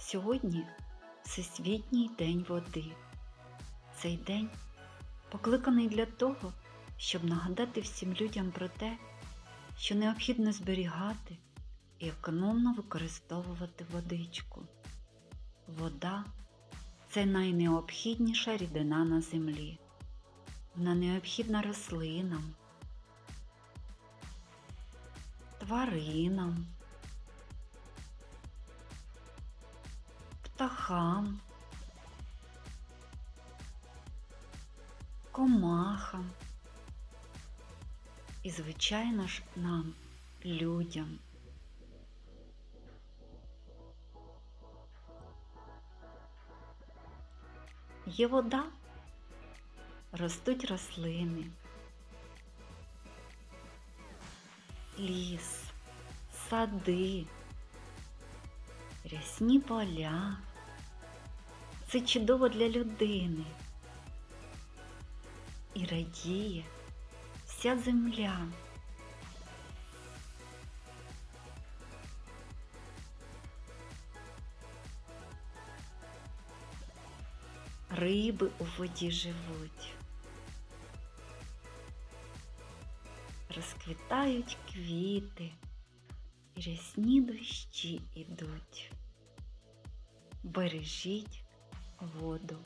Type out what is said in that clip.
Сьогодні Всесвітній день води. Цей день покликаний для того, щоб нагадати всім людям про те, що необхідно зберігати і економно використовувати водичку. Вода це найнеобхідніша рідина на землі. Вона необхідна рослинам, тваринам, птахам, комахам і, звичайно ж, нам, людям. Є вода, ростуть рослини, ліс, сади, рясні поля. Це чудово для людини. І радіє вся земля. Риби у воді живуть. Розквітають квіти, рясні дощі ідуть. Бережіть воду.